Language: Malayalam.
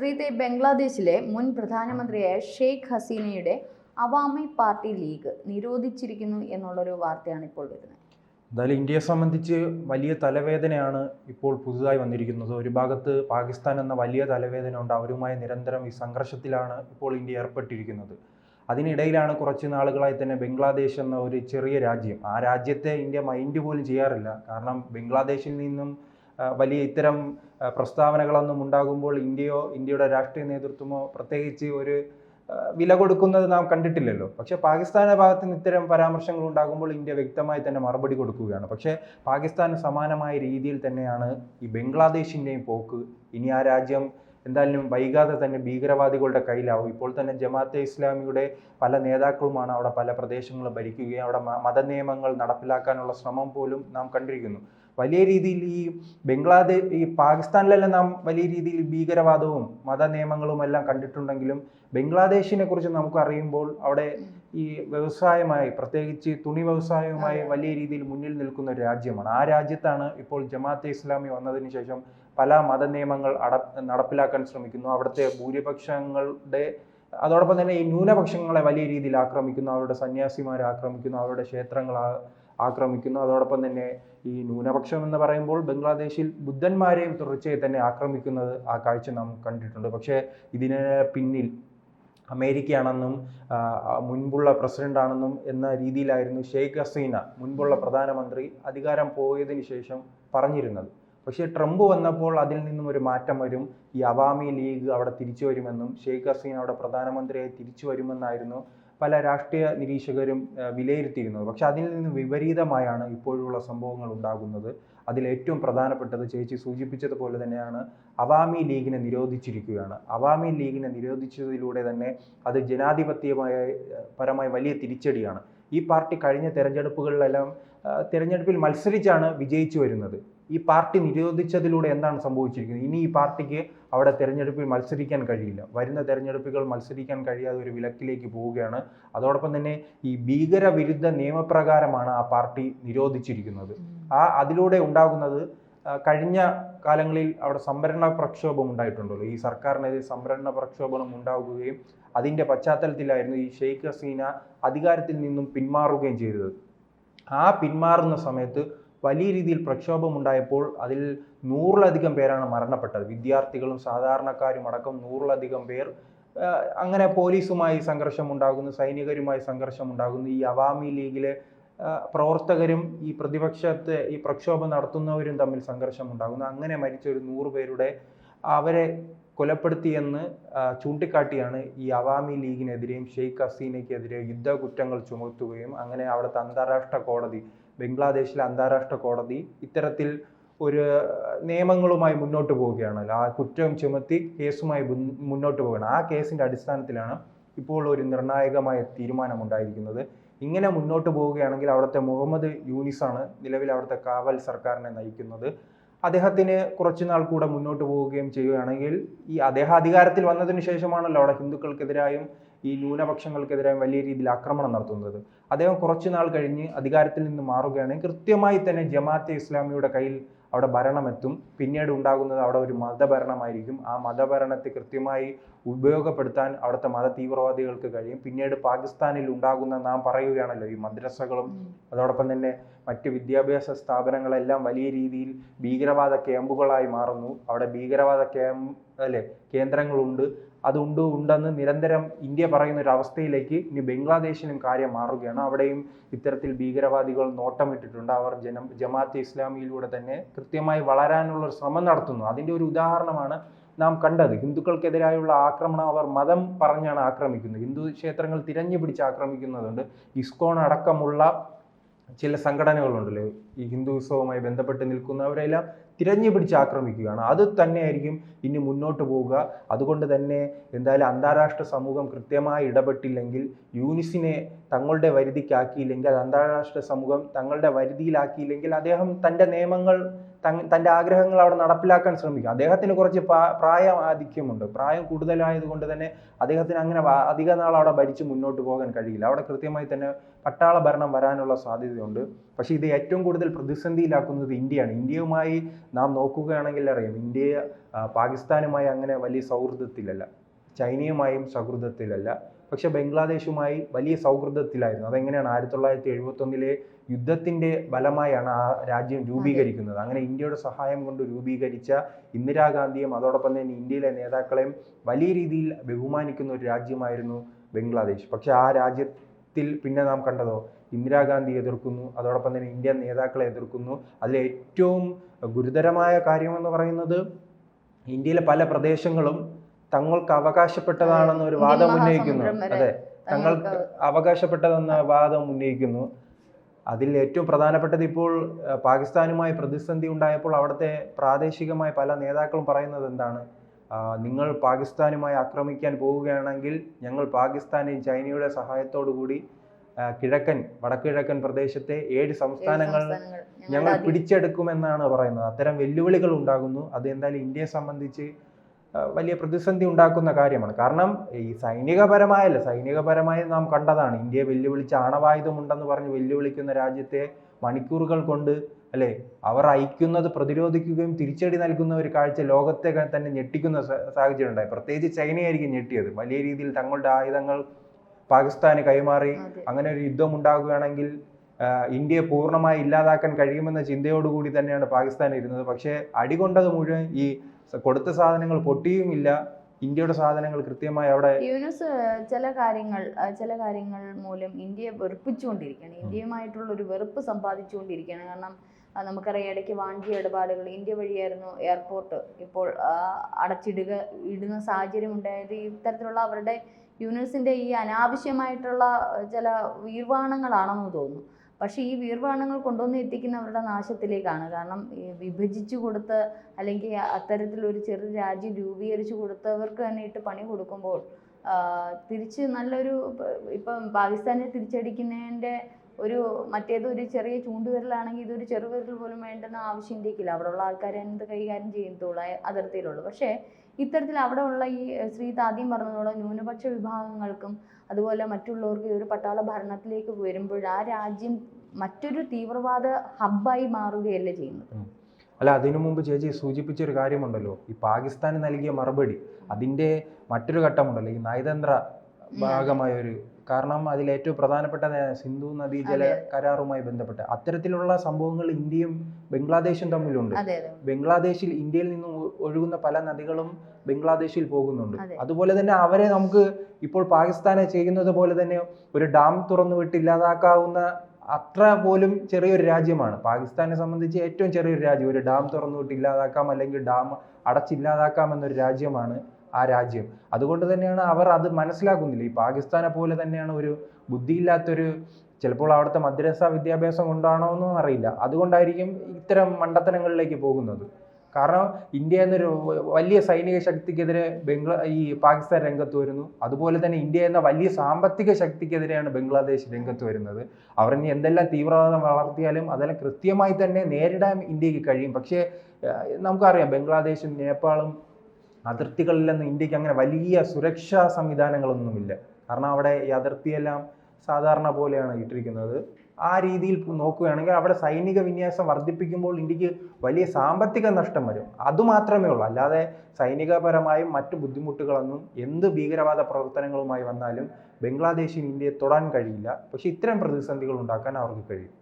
ശ്രീതെ ബംഗ്ലാദേശിലെ മുൻ പ്രധാനമന്ത്രിയായ ഷെയ്ഖ് ഹസീനയുടെ അവാമി പാർട്ടി ലീഗ് നിരോധിച്ചിരിക്കുന്നു എന്നുള്ളൊരു വാർത്തയാണ് ഇപ്പോൾ വരുന്നത്. എന്തായാലും ഇന്ത്യയെ സംബന്ധിച്ച് വലിയ തലവേദനയാണ് ഇപ്പോൾ പുതുതായി വന്നിരിക്കുന്നത്. ഒരു ഭാഗത്ത് പാകിസ്ഥാൻ എന്ന വലിയ തലവേദന ഉണ്ട്. അവരുമായി നിരന്തരം ഈ സംഘർഷത്തിലാണ് ഇപ്പോൾ ഇന്ത്യ ഏർപ്പെട്ടിരിക്കുന്നത്. അതിനിടയിലാണ് കുറച്ച് നാളുകളായി തന്നെ ബംഗ്ലാദേശ് എന്ന ഒരു ചെറിയ രാജ്യം. ആ രാജ്യത്തെ ഇന്ത്യ മൈൻഡ് പോലും ചെയ്യാറില്ല. കാരണം ബംഗ്ലാദേശിൽ നിന്നും വലിയ ഇത്തരം പ്രസ്താവനകളൊന്നും ഉണ്ടാകുമ്പോൾ ഇന്ത്യയോ ഇന്ത്യയുടെ രാഷ്ട്രീയ നേതൃത്വമോ പ്രത്യേകിച്ച് ഒരു വില കൊടുക്കുന്നത് നാം കണ്ടിട്ടില്ലല്ലോ. പക്ഷെ പാകിസ്ഥാന്റെ ഭാഗത്ത് നിന്ന് ഇത്തരം പരാമർശങ്ങൾ ഉണ്ടാകുമ്പോൾ ഇന്ത്യ വ്യക്തമായി തന്നെ മറുപടി കൊടുക്കുകയാണ്. പക്ഷേ പാകിസ്ഥാൻ സമാനമായ രീതിയിൽ തന്നെയാണ് ഈ ബംഗ്ലാദേശിന്റെയും പോക്ക്. ഇനി ആ രാജ്യം എന്തായാലും വൈകാതെ തന്നെ ഭീകരവാദികളുടെ കയ്യിലാവും. ഇപ്പോൾ തന്നെ ജമാഅത്തെ ഇസ്ലാമിയുടെ പല നേതാക്കളുമാണ് അവിടെ പല പ്രദേശങ്ങളും ഭരിക്കുകയും അവിടെ മത മതനിയമങ്ങൾ നടപ്പിലാക്കാനുള്ള ശ്രമം പോലും നാം കണ്ടിരിക്കുന്നു. വലിയ രീതിയിൽ ഈ ബംഗ്ലാദേശ് ഈ പാകിസ്ഥാനിലെല്ലാം നാം വലിയ രീതിയിൽ ഭീകരവാദവും മത നിയമങ്ങളും എല്ലാം കണ്ടിട്ടുണ്ടെങ്കിലും ബംഗ്ലാദേശിനെ കുറിച്ച് നമുക്ക് അറിയുമ്പോൾ അവിടെ ഈ വ്യവസായമായി പ്രത്യേകിച്ച് തുണി വ്യവസായവുമായി വലിയ രീതിയിൽ മുന്നിൽ നിൽക്കുന്ന ഒരു രാജ്യമാണ്. ആ രാജ്യത്താണ് ഇപ്പോൾ ജമാഅത്തെ ഇസ്ലാമി വന്നതിന് ശേഷം പല മതനിയമങ്ങൾ അട നടപ്പിലാക്കാൻ ശ്രമിക്കുന്നു. അവിടുത്തെ ഭൂരിപക്ഷങ്ങളുടെ അതോടൊപ്പം തന്നെ ഈ ന്യൂനപക്ഷങ്ങളെ വലിയ രീതിയിൽ ആക്രമിക്കുന്നു. അവരുടെ സന്യാസിമാരെ ആക്രമിക്കുന്നു. അവരുടെ ക്ഷേത്രങ്ങൾ ആക്രമിക്കുന്നു. അതോടൊപ്പം തന്നെ ഈ ന്യൂനപക്ഷം എന്ന് പറയുമ്പോൾ ബംഗ്ലാദേശിൽ ബുദ്ധന്മാരെയും തുടർച്ചയായി തന്നെ ആക്രമിക്കുന്നത് ആ കാഴ്ച നാം കണ്ടിട്ടുണ്ട്. പക്ഷേ ഇതിന് പിന്നിൽ അമേരിക്കയാണെന്നും മുൻപുള്ള പ്രസിഡന്റാണെന്നും എന്ന രീതിയിലായിരുന്നു ഷെയ്ഖ് ഹസീന മുൻപുള്ള പ്രധാനമന്ത്രി അധികാരം പോയതിനു ശേഷം പറഞ്ഞിരുന്നത്. പക്ഷേ ട്രംപ് വന്നപ്പോൾ അതിൽ നിന്നും ഒരു മാറ്റം വരും. ഈ അവാമി ലീഗ് അവിടെ തിരിച്ചു വരുമെന്നും ഷെയ്ഖ് ഹസീന അവിടെ പ്രധാനമന്ത്രിയായി തിരിച്ചു വരുമെന്നായിരുന്നു പല രാഷ്ട്രീയ നിരീക്ഷകരും വിലയിരുത്തിയിരുന്നത്. പക്ഷെ അതിൽ നിന്ന് വിപരീതമായാണ് ഇപ്പോഴുള്ള സംഭവങ്ങൾ ഉണ്ടാകുന്നത്. അതിൽ ഏറ്റവും പ്രധാനപ്പെട്ടത് ചേച്ചി സൂചിപ്പിച്ചതുപോലെ തന്നെയാണ് അവാമി ലീഗിനെ നിരോധിച്ചിരിക്കുകയാണ്. അവാമി ലീഗിനെ നിരോധിച്ചതിലൂടെ തന്നെ അത് ജനാധിപത്യമായ പരമായി വലിയ തിരിച്ചടിയാണ്. ഈ പാർട്ടി കഴിഞ്ഞ തെരഞ്ഞെടുപ്പുകളിലെല്ലാം തെരഞ്ഞെടുപ്പിൽ മത്സരിച്ചാണ് വിജയിച്ചു വരുന്നത്. ഈ പാർട്ടി നിരോധിച്ചതിലൂടെ എന്താണ് സംഭവിച്ചിരിക്കുന്നത്? ഇനി ഈ പാർട്ടിക്ക് അവിടെ തെരഞ്ഞെടുപ്പിൽ മത്സരിക്കാൻ കഴിയില്ല. വരുന്ന തെരഞ്ഞെടുപ്പുകൾ മത്സരിക്കാൻ കഴിയാതെ ഒരു വിലക്കിലേക്ക് പോവുകയാണ്. അതോടൊപ്പം തന്നെ ഈ ഭീകരവിരുദ്ധ നിയമപ്രകാരമാണ് ആ പാർട്ടി നിരോധിച്ചിരിക്കുന്നത്. ആ അതിലൂടെ ഉണ്ടാകുന്നത് കഴിഞ്ഞ കാലങ്ങളിൽ അവിടെ സംവരണ പ്രക്ഷോഭം ഉണ്ടായിട്ടുണ്ടല്ലോ. ഈ സർക്കാരിനെതിരെ സംവരണ പ്രക്ഷോഭം ഉണ്ടാവുകയും അതിന്റെ പശ്ചാത്തലത്തിലായിരുന്നു ഈ ഷെയ്ഖ് ഹസീന അധികാരത്തിൽ നിന്നും പിന്മാറുകയും ചെയ്തത്. ആ പിന്മാറുന്ന സമയത്ത് വലിയ രീതിയിൽ പ്രക്ഷോഭമുണ്ടായപ്പോൾ അതിൽ നൂറിലധികം പേരാണ് മരണപ്പെട്ടത്. വിദ്യാർത്ഥികളും സാധാരണക്കാരും അടക്കം നൂറിലധികം പേർ അങ്ങനെ പോലീസുമായി സംഘർഷം ഉണ്ടാകുന്നു സൈനികരുമായി സംഘർഷം ഉണ്ടാകുന്നു ഈ അവാമി ലീഗിലെ പ്രവർത്തകരും ഈ പ്രതിപക്ഷത്തെ ഈ പ്രക്ഷോഭം നടത്തുന്നവരും തമ്മിൽ സംഘർഷം ഉണ്ടാകുന്നു അങ്ങനെ മരിച്ച ഒരു നൂറ് പേരുടെ അവരെ കൊലപ്പെടുത്തിയെന്ന് ചൂണ്ടിക്കാട്ടിയാണ് ഈ അവാമി ലീഗിനെതിരെയും ഷെയ്ഖ് ഹസീനയ്ക്കെതിരെ യുദ്ധ കുറ്റങ്ങൾ ചുമത്തുകയും അങ്ങനെ അവിടുത്തെ അന്താരാഷ്ട്ര കോടതി ബംഗ്ലാദേശിലെ അന്താരാഷ്ട്ര കോടതി ഇത്തരത്തിൽ ഒരു നിയമങ്ങളുമായി മുന്നോട്ട് പോവുകയാണ്. ആ കുറ്റം ചുമത്തി കേസുമായി മുന്നോട്ട് പോവുകയാണ്. ആ കേസിന്റെ അടിസ്ഥാനത്തിലാണ് ഇപ്പോൾ ഒരു നിർണായകമായ തീരുമാനമുണ്ടായിരിക്കുന്നത്. ഇങ്ങനെ മുന്നോട്ട് പോവുകയാണെങ്കിൽ അവിടുത്തെ മുഹമ്മദ് യൂനിസാണ് നിലവിൽ അവിടുത്തെ കാവൽ സർക്കാരിനെ നയിക്കുന്നത്. അദ്ദേഹത്തിന് കുറച്ചു നാൾ കൂടെ മുന്നോട്ട് പോവുകയും ചെയ്യുകയാണെങ്കിൽ ഈ അദ്ദേഹം അധികാരത്തിൽ വന്നതിന് ശേഷമാണല്ലോ അവിടെ ഹിന്ദുക്കൾക്കെതിരായും ഈ ന്യൂനപക്ഷങ്ങൾക്കെതിരെ വലിയ രീതിയിൽ ആക്രമണം നടത്തുന്നത്. അദ്ദേഹം കുറച്ചു നാൾ കഴിഞ്ഞ് അധികാരത്തിൽ നിന്ന് മാറുകയാണെങ്കിൽ കൃത്യമായി തന്നെ ജമാഅത്തെ ഇസ്ലാമിയുടെ കയ്യിൽ അവിടെ ഭരണമെത്തും പിന്നീട് ഉണ്ടാകുന്നത് അവിടെ ഒരു മതഭരണമായിരിക്കും. ആ മതഭരണത്തെ കൃത്യമായി ഉപയോഗപ്പെടുത്താൻ അവിടുത്തെ മത തീവ്രവാദികൾക്ക് കഴിയും. പിന്നീട് പാകിസ്ഥാനിൽ ഉണ്ടാകുന്ന നാം പറയുകയാണല്ലോ ഈ മദ്രസകളും അതോടൊപ്പം തന്നെ മറ്റ് വിദ്യാഭ്യാസ സ്ഥാപനങ്ങളെല്ലാം വലിയ രീതിയിൽ ഭീകരവാദ ക്യാമ്പുകളായി മാറുന്നു. അവിടെ ഭീകരവാദ ക്യാമ്പ് അല്ലെ കേന്ദ്രങ്ങളുണ്ട്. അതുണ്ട് ഉണ്ടെന്ന് നിരന്തരം ഇന്ത്യ പറയുന്ന ഒരു അവസ്ഥയിലേക്ക് ഇനി ബംഗ്ലാദേശിനും കാര്യം മാറുകയാണ്. അവിടെയും ഇത്തരത്തിൽ ഭീകരവാദികൾ നോട്ടമിട്ടിട്ടുണ്ട്. അവർ ജനം ജമാഅത്ത് ഇസ്ലാമിയിലൂടെ തന്നെ കൃത്യമായി വളരാനുള്ള ഒരു ശ്രമം നടത്തുന്നു. അതിന്റെ ഒരു ഉദാഹരണമാണ് നാം കണ്ടത്. ഹിന്ദുക്കൾക്കെതിരായുള്ള ആക്രമണം അവർ മതം പറഞ്ഞാണ് ആക്രമിക്കുന്നത്. ഹിന്ദു ക്ഷേത്രങ്ങൾ തിരഞ്ഞു പിടിച്ച് ആക്രമിക്കുന്നതുണ്ട്. ഇസ്കോൺ അടക്കമുള്ള ചില സംഘടനകളുണ്ടല്ലോ? ഈ ഹിന്ദുത്സവവുമായി ബന്ധപ്പെട്ട് നിൽക്കുന്നവരെല്ലാം തിരഞ്ഞു പിടിച്ച് ആക്രമിക്കുകയാണ്. അത് തന്നെയായിരിക്കും ഇനി മുന്നോട്ട് പോവുക. അതുകൊണ്ട് തന്നെ എന്തായാലും അന്താരാഷ്ട്ര സമൂഹം കൃത്യമായി ഇടപെട്ടില്ലെങ്കിൽ യൂനിസിനെ തങ്ങളുടെ വരുതിക്കാക്കിയില്ലെങ്കിൽ അത് അന്താരാഷ്ട്ര സമൂഹം തങ്ങളുടെ വരുതിയിലാക്കിയില്ലെങ്കിൽ അദ്ദേഹം തന്റെ നിയമങ്ങൾ തൻ- തന്റെ ആഗ്രഹങ്ങൾ അവിടെ നടപ്പിലാക്കാൻ ശ്രമിക്കും. അദ്ദേഹത്തിന് കുറച്ച് പ്രായ ആധിക്യമുണ്ട് പ്രായം കൂടുതലായതുകൊണ്ട് തന്നെ അദ്ദേഹത്തിന് അങ്ങനെ അധിക നാൾ അവിടെ ഭരിച്ച് മുന്നോട്ട് പോകാൻ കഴിയില്ല. അവിടെ കൃത്യമായി തന്നെ പട്ടാള ഭരണം വരാനുള്ള സാധ്യതയുണ്ട്. പക്ഷേ ഇത് ഏറ്റവും കൂടുതൽ പ്രതിസന്ധിയിലാക്കുന്നത് ഇന്ത്യയാണ്. ഇന്ത്യയുമായി നാം നോക്കുകയാണെങ്കിൽ അറിയാം ഇന്ത്യ പാകിസ്ഥാനുമായി അങ്ങനെ വലിയ സൗഹൃദത്തിലല്ല ചൈനയുമായും സൗഹൃദത്തിലല്ല പക്ഷെ ബംഗ്ലാദേശുമായി വലിയ സൗഹൃദത്തിലായിരുന്നു. അതെങ്ങനെയാണ്? ആയിരത്തി തൊള്ളായിരത്തി എഴുപത്തൊന്നിലെ യുദ്ധത്തിന്റെ ബലമായാണ് ആ രാജ്യം രൂപീകരിക്കുന്നത്. അങ്ങനെ ഇന്ത്യയുടെ സഹായം കൊണ്ട് രൂപീകരിച്ച ഇന്ദിരാഗാന്ധിയും അതോടൊപ്പം തന്നെ ഇന്ത്യയിലെ നേതാക്കളെയും വലിയ രീതിയിൽ ബഹുമാനിക്കുന്ന ഒരു രാജ്യമായിരുന്നു ബംഗ്ലാദേശ്. പക്ഷെ ആ രാജ്യത്തിൽ പിന്നെ നാം കണ്ടതോ? ഇന്ദിരാഗാന്ധി എതിർക്കുന്നു അതോടൊപ്പം തന്നെ ഇന്ത്യൻ നേതാക്കളെ എതിർക്കുന്നു. അതിൽ ഏറ്റവും ഗുരുതരമായ കാര്യമെന്ന് പറയുന്നത് ഇന്ത്യയിലെ പല പ്രദേശങ്ങളും തങ്ങൾക്ക് അവകാശപ്പെട്ടതാണെന്ന് ഒരു വാദം ഉന്നയിക്കുന്നു. അതെ തങ്ങൾക്ക് അവകാശപ്പെട്ടതെന്ന വാദം ഉന്നയിക്കുന്നു. അതിൽ ഏറ്റവും പ്രധാനപ്പെട്ടത് ഇപ്പോൾ പാകിസ്ഥാനുമായി പ്രതിസന്ധി ഉണ്ടായപ്പോൾ അവിടുത്തെ പ്രാദേശികമായ പല നേതാക്കളും പറയുന്നത് എന്താണ്? നിങ്ങൾ പാകിസ്ഥാനുമായി ആക്രമിക്കാൻ പോവുകയാണെങ്കിൽ ഞങ്ങൾ പാകിസ്ഥാനെയും ചൈനയുടെ സഹായത്തോടു കൂടി കിഴക്കൻ വടക്കിഴക്കൻ പ്രദേശത്തെ ഏഴ് സംസ്ഥാനങ്ങൾ ഞങ്ങൾ പിടിച്ചെടുക്കുമെന്നാണ് പറയുന്നത്. അത്തരം വെല്ലുവിളികൾ ഉണ്ടാകുന്നു. അത് എന്തായാലും ഇന്ത്യയെ സംബന്ധിച്ച് വലിയ പ്രതിസന്ധി ഉണ്ടാക്കുന്ന കാര്യമാണ്. കാരണം ഈ സൈനികപരമായല്ല സൈനികപരമായി നാം കണ്ടതാണ്. ഇന്ത്യയെ വെല്ലുവിളിച്ച് ആണവായുധമുണ്ടെന്ന് പറഞ്ഞ് വെല്ലുവിളിക്കുന്ന രാജ്യത്തെ മണിക്കൂറുകൾ കൊണ്ട് അല്ലെ അവർ അയക്കുന്നത് പ്രതിരോധിക്കുകയും തിരിച്ചടി നൽകുന്ന ഒരു കാഴ്ച ലോകത്തെ തന്നെ ഞെട്ടിക്കുന്ന സാഹചര്യം ഉണ്ടായി. പ്രത്യേകിച്ച് ചൈനയായിരിക്കും ഞെട്ടിയത്. വലിയ രീതിയിൽ തങ്ങളുടെ ആയുധങ്ങൾ പാകിസ്ഥാന് കൈമാറി അങ്ങനെ ഒരു യുദ്ധം ഉണ്ടാകുകയാണെങ്കിൽ ഇന്ത്യയെ പൂർണമായി ഇല്ലാതാക്കാൻ കഴിയുമെന്ന ചിന്തയോടുകൂടി തന്നെയാണ് പാകിസ്ഥാൻ ഇരുന്നത്. പക്ഷേ അടികൊണ്ടത് മുഴുവൻ ഈ കൊടുത്ത സാധനങ്ങൾ പൊട്ടിയുമില്ല. ഇന്ത്യയുടെ സാധനങ്ങൾ കൃത്യമായി അവിടെ യൂനുസ് ചില കാര്യങ്ങൾ ചില കാര്യങ്ങൾ മൂലം ഇന്ത്യയെ വെറുപ്പിച്ചുകൊണ്ടിരിക്കുകയാണ്. ഇന്ത്യയുമായിട്ടുള്ള ഒരു വെറുപ്പ് സമ്പാദിച്ചുകൊണ്ടിരിക്കുകയാണ്. കാരണം നമുക്കറിയാം ഇടയ്ക്ക് വാണിജ്യ ഇടപാടുകൾ ഇന്ത്യ വഴിയായിരുന്നു എയർപോർട്ട് ഇപ്പോൾ അടച്ചിടുക ഇടുന്ന സാഹചര്യം ഉണ്ടായത്. ഇത്തരത്തിലുള്ള അവരുടെ യൂണിവേഴ്സിന്റെ ഈ അനാവശ്യമായിട്ടുള്ള ചില വീർവാണങ്ങളാണെന്ന് തോന്നുന്നു. പക്ഷേ ഈ വീർവാണങ്ങൾ കൊണ്ടുവന്ന് എത്തിക്കുന്നവരുടെ നാശത്തിലേക്കാണ്. കാരണം വിഭജിച്ചു കൊടുത്ത് അല്ലെങ്കിൽ അത്തരത്തിലൊരു ചെറു രാജ്യം രൂപീകരിച്ചു കൊടുത്തവർക്ക് തന്നെ ഇട്ട് പണി കൊടുക്കുമ്പോൾ തിരിച്ച് നല്ലൊരു ഇപ്പം പാകിസ്ഥാനെ തിരിച്ചടിക്കുന്നതിന്റെ ഒരു മറ്റേത് ഒരു ചെറിയ ചൂണ്ടുവിരലാണെങ്കിൽ ഇതൊരു ചെറുവിരൽ പോലും വേണ്ടെന്ന ആവശ്യം ഇന്ത്യക്കില്ല അവിടെയുള്ള ആൾക്കാരെ എന്ത് കൈകാര്യം ചെയ്യത്തുള്ളൂ അതിർത്തിയിലുള്ളൂ. പക്ഷേ ഇത്തരത്തിൽ അവിടെ ഉള്ള ഈ ശ്രീത്ത് ആദ്യം പറഞ്ഞതോടെ ന്യൂനപക്ഷ വിഭാഗങ്ങൾക്കും അതുപോലെ മറ്റുള്ളവർക്ക് ഈ ഒരു പട്ടാള ഭരണത്തിലേക്ക് വരുമ്പോൾ ആ രാജ്യം മറ്റൊരു തീവ്രവാദ ഹബ്ബായി മാറുകയല്ലേ ചെയ്യുന്നത്? അല്ല അതിനു മുമ്പ് ചേച്ചി സൂചിപ്പിച്ച ഒരു കാര്യമുണ്ടല്ലോ. ഈ പാകിസ്ഥാന് നൽകിയ മറുപടി അതിന്റെ മറ്റൊരു ഘട്ടമുണ്ടല്ലോ ഈ നയതന്ത്ര ഭാഗമായ ഒരു കാരണം അതിൽ ഏറ്റവും പ്രധാനപ്പെട്ട സിന്ധു നദീജല. കരാറുമായി ബന്ധപ്പെട്ട് അത്തരത്തിലുള്ള സംഭവങ്ങൾ ഇന്ത്യയും ബംഗ്ലാദേശും തമ്മിലുണ്ട്. ബംഗ്ലാദേശിൽ ഇന്ത്യയിൽ നിന്ന് ഒഴുകുന്ന പല നദികളും ബംഗ്ലാദേശിൽ പോകുന്നുണ്ട്. അതുപോലെ തന്നെ അവരെ നമുക്ക് ഇപ്പോൾ പാകിസ്ഥാനെ ചെയ്യുന്നത് പോലെ തന്നെ ഒരു ഡാം തുറന്നു വിട്ട് ഇല്ലാതാക്കാവുന്ന അത്ര പോലും ചെറിയൊരു രാജ്യമാണ്. പാകിസ്ഥാനെ സംബന്ധിച്ച് ഏറ്റവും ചെറിയൊരു രാജ്യം. ഒരു ഡാം തുറന്നു വിട്ട് ഇല്ലാതാക്കാം അല്ലെങ്കിൽ ഡാം അടച്ചില്ലാതാക്കാം എന്നൊരു രാജ്യമാണ് ആ രാജ്യം. അതുകൊണ്ട് തന്നെയാണ് അവർ അത് മനസ്സിലാക്കുന്നില്ല. ഈ പാകിസ്ഥാനെ പോലെ തന്നെയാണ് ഒരു ബുദ്ധിയില്ലാത്തൊരു ചിലപ്പോൾ അവിടുത്തെ മദ്രസ വിദ്യാഭ്യാസം കൊണ്ടാണോ എന്നും അറിയില്ല. അതുകൊണ്ടായിരിക്കും ഇത്തരം മണ്ടത്തനങ്ങളിലേക്ക് പോകുന്നത്. കാരണം ഇന്ത്യ എന്നൊരു വലിയ സൈനിക ശക്തിക്കെതിരെ ബംഗ്ലാ ഈ പാകിസ്ഥാൻ രംഗത്ത് വരുന്നു. അതുപോലെ തന്നെ ഇന്ത്യ എന്ന വലിയ സാമ്പത്തിക ശക്തിക്കെതിരെയാണ് ബംഗ്ലാദേശ് രംഗത്ത് വരുന്നത്. അവർ ഇനി എന്തെല്ലാം തീവ്രവാദം വളർത്തിയാലും അതെല്ലാം കൃത്യമായി തന്നെ നേരിടാൻ ഇന്ത്യയ്ക്ക് കഴിയും. പക്ഷേ നമുക്കറിയാം ബംഗ്ലാദേശും നേപ്പാളും അതിർത്തികളിലൊന്നും ഇന്ത്യയ്ക്ക് അങ്ങനെ വലിയ സുരക്ഷാ സംവിധാനങ്ങളൊന്നുമില്ല. കാരണം അവിടെ ഈ അതിർത്തിയെല്ലാം സാധാരണ പോലെയാണ് ഇട്ടിരിക്കുന്നത്. ആ രീതിയിൽ നോക്കുകയാണെങ്കിൽ അവിടെ സൈനിക വിന്യാസം വർദ്ധിപ്പിക്കുമ്പോൾ ഇന്ത്യയ്ക്ക് വലിയ സാമ്പത്തിക നഷ്ടം വരും. അതുമാത്രമേ ഉള്ളൂ. അല്ലാതെ സൈനികപരമായും മറ്റു ബുദ്ധിമുട്ടുകളൊന്നും എന്ത് ഭീകരവാദ പ്രവർത്തനങ്ങളുമായി വന്നാലും ബംഗ്ലാദേശിന് ഇന്ത്യയെ തൊടാൻ കഴിയില്ല. പക്ഷേ ഇത്തരം പ്രതിസന്ധികൾ ഉണ്ടാക്കാൻ അവർക്ക് കഴിയും.